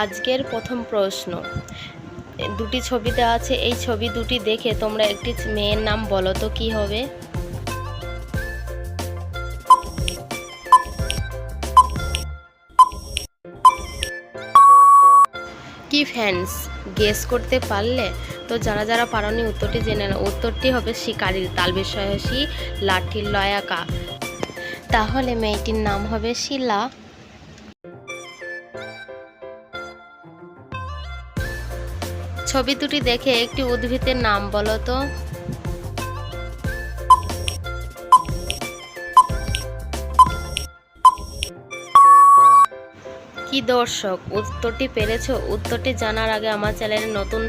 আজকের প্রথম প্রশ্ন। দুটি ছবি দেওয়া আছে, এই ছবি দুটি দেখে তোমরা একটি মেয়ের নাম বলো তো কি হবে? কি ফ্যান্স গেস করতে পারলে? তো যারা যারা পারনি উত্তরটি জেনে নাও। উত্তরটি হবে শিকারীর তাল বিষয়সী, লাঠির লয়াকা। তাহলে মেয়েটির নাম হবে শিলা। ছবি দুটি দেখে একটি উদ্ভিদের নাম বলো তো। কি দর্শক, উত্তরটি পেরেছ? উত্তরটি জানার আগে আমার চ্যানেলে নতুন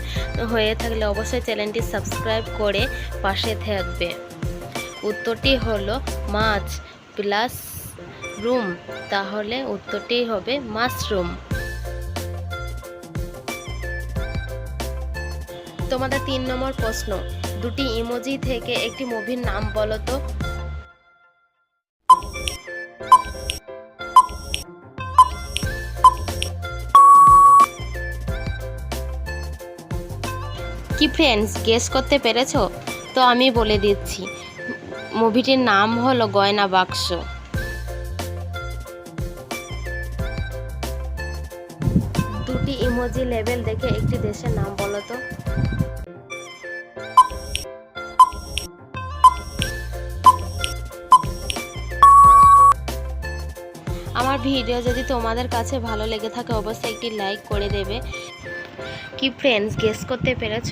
হয়ে থাকলে অবশ্যই চ্যানেলটি সাবস্ক্রাইব করে পাশে থাকবে। উত্তরটি হলো মাছ প্লাস রুম। তাহলে উত্তরটি হবে মাশরুম। তোমাদের তিন নম্বর প্রশ্ন, দুটি ইমোজি থেকে একটি মুভির নাম বলো তো। কি ফ্রেন্ডস গেস করতে পেরেছ? তো আমি বলে দিচ্ছি মুভিটির নাম হলো গয়না বাক্স। দুটি ইমোজি লেভেল দেখে একটি দেশের নাম বলো তো? আমার ভিডিও যদি তোমাদের কাছে ভালো লেগে থাকে, অবশ্যই একটি লাইক করে দেবে। কি ফ্রেন্ডস গেস করতে পেরেছ?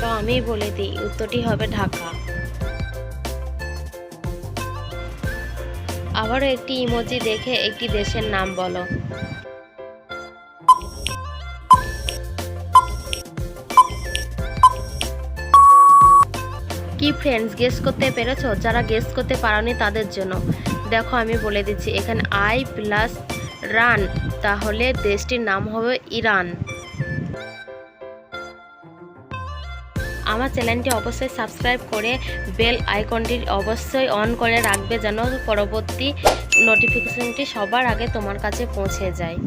তো আমি বলে দিই, উত্তরটি হবে ঢাকা। আবারও একটি ইমোজি দেখে একটি দেশের নাম বলো। কি ফ্রেন্ডস গেস করতে পেরেছ? যারা গেস করতে পারোনি তাদের জন্য। দেখো, আমি বলে দিচ্ছি, এখানে আই প্লাস রান তাহলে দেশটির নাম হবে ইরান। আমার চ্যানেলটি অবশ্যই সাবস্ক্রাইব করে বেল আইকনটি অবশ্যই অন করে রাখবে যেন পরবর্তী নোটিফিকেশনটি সবার আগে তোমার কাছে পৌঁছে যায়।